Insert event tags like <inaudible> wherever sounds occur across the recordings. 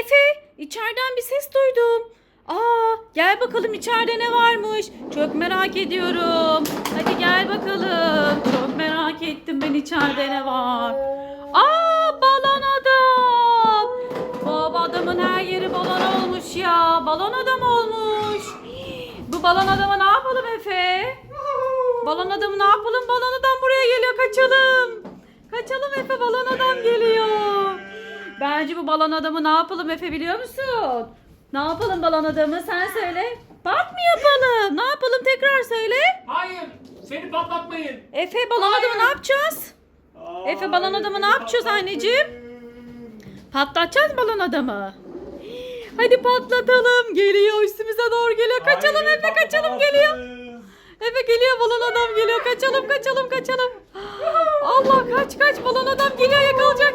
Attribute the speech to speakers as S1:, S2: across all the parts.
S1: Efe içeriden bir ses duydum. Aa gel bakalım içeride ne varmış. Çok merak ediyorum. Hadi gel bakalım. Çok merak ettim ben içeride ne var. Aa balon adam. Bu adamın her yeri balon olmuş ya. Balon adam olmuş. Bu balon adama ne yapalım Efe? Balon adamı ne yapalım? Balon adam buraya geliyor. Kaçalım. Bence bu balon adamı ne yapalım Efe biliyor musun? Ne yapalım balon adamı? Sen söyle. Part mı yapalım? Ne yapalım? Tekrar söyle.
S2: Hayır. Seni patlatmayın.
S1: Efe balon adamı ne yapacağız? Efe, balon adamı ne yapacağız anneciğim? Patlatacağız balon adamı. Hadi patlatalım. Geliyor üstümüze doğru geliyor. Kaçalım Efe kaçalım geliyor. Efe geliyor balon adam geliyor. Kaçalım kaçalım kaçalım. Allah kaç kaç balon adam geliyor yakalayacak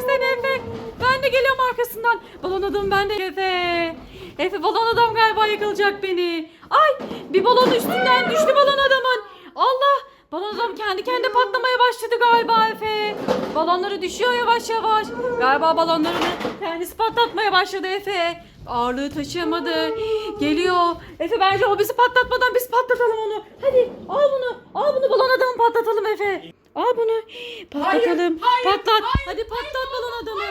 S1: arkasından. Balon adam ben de Efe. Efe balon adam galiba yakalayacak beni. Ay bir balon üstünden düştü balon adamın. Allah balon adam kendi kendine patlamaya başladı galiba Efe. Balonları düşüyor yavaş yavaş. Galiba balonlarını kendisi patlatmaya başladı Efe. Ağırlığı taşıyamadı. Geliyor. Efe bence o bizi patlatmadan biz patlatalım onu. Hadi al bunu. Al bunu balon adamı patlatalım Efe. Al bunu. Patlatalım.
S2: hayır,
S1: Patlat.
S2: hayır,
S1: Hadi patlat balon adamı.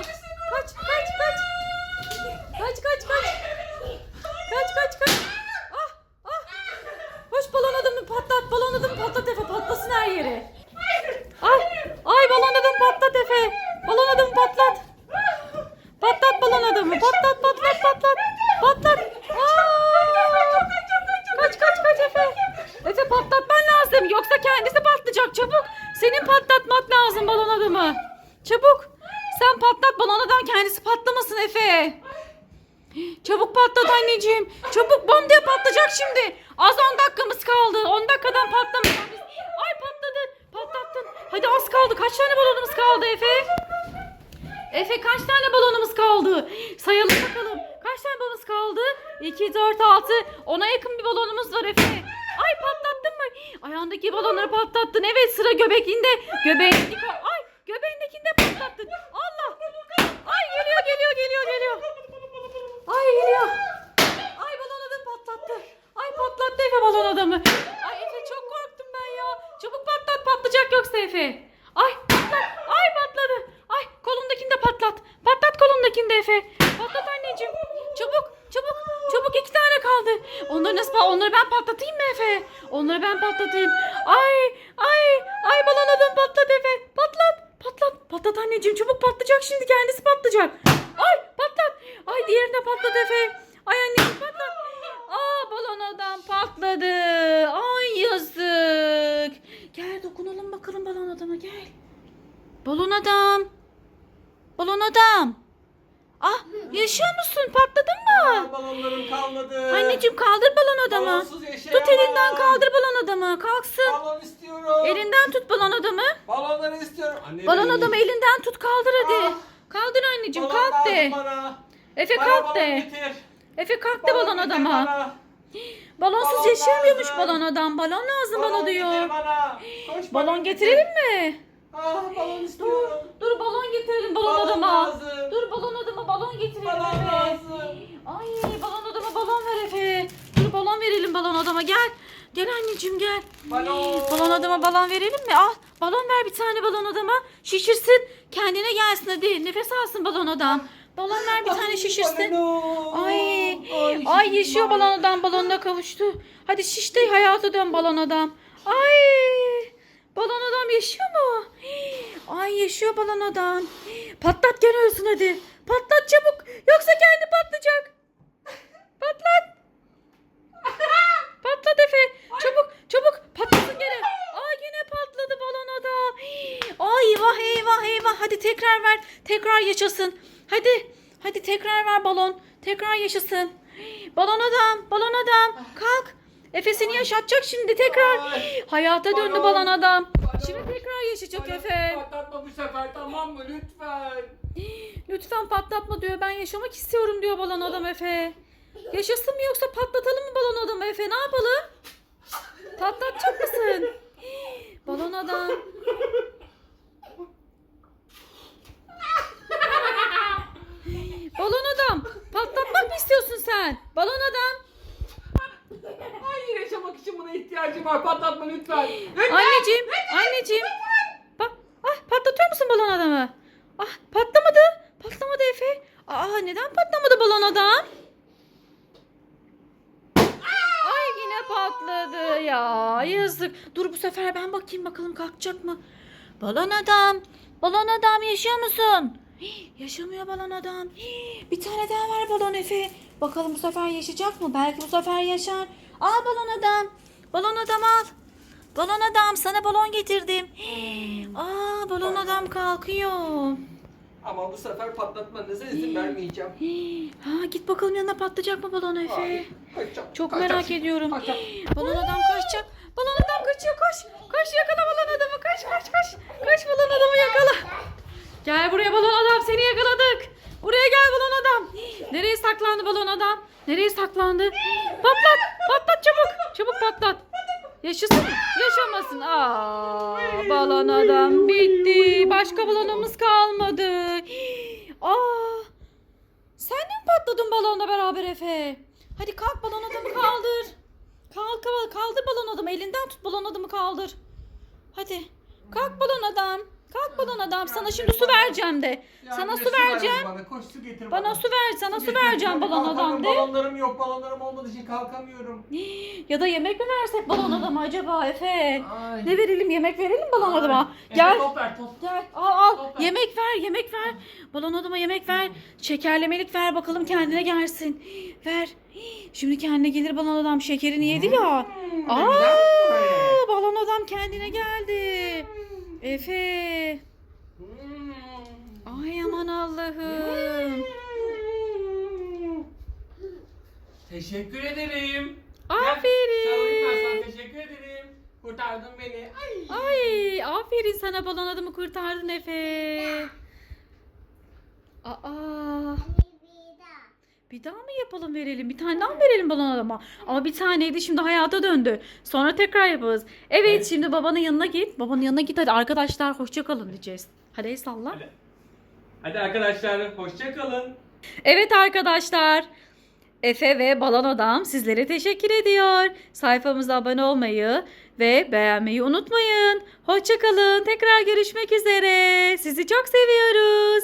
S1: Kaç kaç kaç. Kaç kaç kaç. Kaç kaç kaç. Ah ah. Koş balon adamı patlat. Balon adamı patlat Efe. Patlasın her yeri. Ay, ay balon adamı patlat Efe. Balon adamı patlat. Patlat balon adamı. Patlat patlat patlat. Patlat. Aa! Kaç kaç kaç Efe. Efe patlatman lazım. Yoksa kendisi patlayacak. Çabuk. Senin patlatmak lazım balon adamı. Çabuk. Sen patlat balon adam kendisi patlamasın Efe. Çabuk patlat anneciğim. Çabuk bom diye patlayacak şimdi. Az 10 dakikamız kaldı. 10 dakikadan patlamayacak. Ay patladı. Patlattın. Hadi az kaldı. Kaç tane balonumuz kaldı Efe? Efe kaç tane balonumuz kaldı? Sayalım bakalım. Kaç tane balonumuz kaldı? 2, 4, 6. Ona yakın bir balonumuz var Efe. Ay patlattın mı? Ayağındaki balonları patlattın. Evet sıra göbeğinde. Göbeğindeki... Ay göbeğindekini de patlattın. Allah. Ay geliyor geliyor geliyor geliyor. Ay geliyor. Ay balon adam patlattı. Ay patlattı Efe balon adamı. Ay Efe çok korktum ben ya. Çabuk patlat patlayacak yoksa Efe. Ay patlat. Ay patladı. Ay kolundakini de patlat. Patlat kolundakini de Efe. Patlat anneciğim. Çabuk çabuk çabuk iki tane kaldı. Onları nasıl onları ben patlatayım? Onları ben patlatayım. Ay ay ay balon adam patlat Efe. Patlat patlat patlat anneciğim çabuk patlayacak şimdi kendisi patlayacak. Ay patlat. Ay diğerine patlat Efe. Ay anneciğim patlat. Aa balon adam patladı. Ay yazık. Gel dokunalım bakalım balon adama gel. Balon adam. Balon adam. Ah yaşıyor musun? Patladın mı?
S2: Balonlarım kalmadı.
S1: Anneciğim kaldır balon adamı.
S2: Balonsuz yaşayamam.
S1: Tut elinden kaldır balon adamı. Kalksın.
S2: Balon istiyorum.
S1: Elinden tut balon adamı.
S2: Balonları istiyorum. Anne
S1: Balon
S2: benim.
S1: adamı elinden tut kaldır hadi.
S2: Ah.
S1: Kaldır anneciğim
S2: Balon
S1: kalk de.
S2: Bana.
S1: Efe
S2: Bana
S1: kalk
S2: balon
S1: de.
S2: getir.
S1: Efe kalk de balon
S2: getir
S1: adama.
S2: bana.
S1: Balonsuz
S2: Balon
S1: yaşayamıyormuş
S2: lazım.
S1: balon adam. Balon lazım bana diyor.
S2: getir bana. Koş
S1: Balon
S2: getir.
S1: getirelim mi?
S2: Ah balon istiyorum.
S1: dur balon getirelim balon,
S2: Balon
S1: adama.
S2: lazım.
S1: Dur balon adama balon getirelim
S2: Balon
S1: Efe.
S2: lazım.
S1: Ay balon adama balon ver Efe. Dur balon verelim balon adama gel. Gel anneciğim gel.
S2: Balon.
S1: Balon adama balon verelim mi? Al balon ver bir tane balon adama. Şişirsin. Kendine gelsin hadi. Nefes alsın balon adam. Balon ver bir tane şişirsin. Ay,
S2: Ay,
S1: ay yaşıyor balon adam balonuna kavuştu. Hadi şiş de hayata dön balon adam. Ay, balon adam yaşıyor mu? Ay yaşıyor balon adam. Patlat gene ölsün hadi. Patlat çabuk. Yoksa kendi patlayacak. Patlat. Patlat Efe. Çabuk çabuk patlasın gene. Ay gene patladı balon adam. Ay eyvah eyvah eyvah. Hadi tekrar ver. Tekrar yaşasın. Hadi. Hadi tekrar ver balon. Tekrar yaşasın. Balon adam. Balon adam. Kalk. Efe seni yaşatacak şimdi tekrar.
S2: Ay.
S1: Hayata döndü
S2: Balon.
S1: balon adam.
S2: Balon.
S1: Şimdi tekrar yaşayacak
S2: Balon
S1: Efe.
S2: Patlatma bu sefer tamam mı lütfen.
S1: Lütfen patlatma diyor. Ben yaşamak istiyorum diyor balon adam Efe. Yaşasın mı yoksa patlatalım mı balon adamı Efe? Ne yapalım? Patlatacak mısın? Balon adam. balon adam. Pat
S2: lütfen. Lütfen.
S1: Anneciğim, anneciğim. Bak, ah patlatıyor musun balon adamı? Ah patlamadı. Patlamadı Efe. Aa neden patlamadı balon adam? Ay yine patladı ya. Yazık. Dur bu sefer ben bakayım bakalım kalkacak mı? Balon adam. Balon adam yaşıyor musun? Hii, Yaşamıyor balon adam. Hii, Bir tane daha var balon Efe. Bakalım bu sefer yaşayacak mı? Belki bu sefer yaşar. Al balon adam. Balon adam al. Balon adam sana balon getirdim. Aa balon adam kalkıyor.
S2: Ama bu sefer patlatmanıza izin vermeyeceğim.
S1: Ha git bakalım yanına patlayacak mı balon Efe?
S2: Hayır, kaçacağım,
S1: Çok
S2: kaçacağım.
S1: merak ediyorum.
S2: Kaçacağım.
S1: Balon adam kaçacak. Balon adam kaçıyor koş. Koş yakala balon adamı koş koş koş. Koş balon adamı yakala. Gel buraya balon adam seni yakaladık. Buraya gel balon adam. Nereye saklandı balon adam? Nereye saklandı? Patlat patlat çabuk. Çabuk patlat. Yaşasın? Yaşamasın. Aa, balon adam bitti. Başka balonumuz kalmadı. Aa, sen de mi patladın balonla beraber Efe? Hadi kalk balon adamı kaldır. Kalk kaldır balon adamı. Elinden tut balon adamı kaldır. Hadi. Kalk balon adam. Kalk balon adam. Sana şimdi su vereceğim de. Sana su
S2: ver
S1: vereceğim.
S2: Bana koş su getir
S1: Bana su ver. Sana su
S2: getir.
S1: vereceğim balon
S2: kalkamıyorum,
S1: adam de.
S2: Balonlarım yok. Balonlarım olmadığı için kalkamıyorum. <gasps>
S1: Ya da yemek mi versek balon adama acaba Efe?
S2: Ay.
S1: Ne verelim? Yemek verelim balon adama.
S2: Efe,
S1: Gel.
S2: Top ver top.
S1: Gel al al
S2: Top ver.
S1: yemek ver yemek ver. Balon adama yemek ver. Şekerlemelik ver bakalım kendine gelsin. Ver. Şimdi kendine gelir balon adam şekerini yedi ya.
S2: Hmm, ne
S1: Aa, balon adam kendine geldi. Efe. Ay aman Allah'ım.
S2: Teşekkür ederim.
S1: Aferin.
S2: Ben. Teşekkür ederim. Kurtardın beni. Ay.
S1: Ay aferin sana balon adamı kurtardın Efe. Aa. Bir daha mı yapalım verelim? Bir tane daha mı verelim balon adama? Ama bir taneydi şimdi hayata döndü. Sonra tekrar yaparız. Evet,
S2: Evet.
S1: şimdi babanın yanına git. Babanın yanına git hadi arkadaşlar hoşça kalın diyeceğiz. Hadi el salla.
S2: Hadi. Hadi arkadaşlar hoşça kalın.
S1: Evet arkadaşlar. Efe ve Balon Adam sizlere teşekkür ediyor. Sayfamıza abone olmayı ve beğenmeyi unutmayın. Hoşça kalın. Tekrar görüşmek üzere. Sizi çok seviyoruz.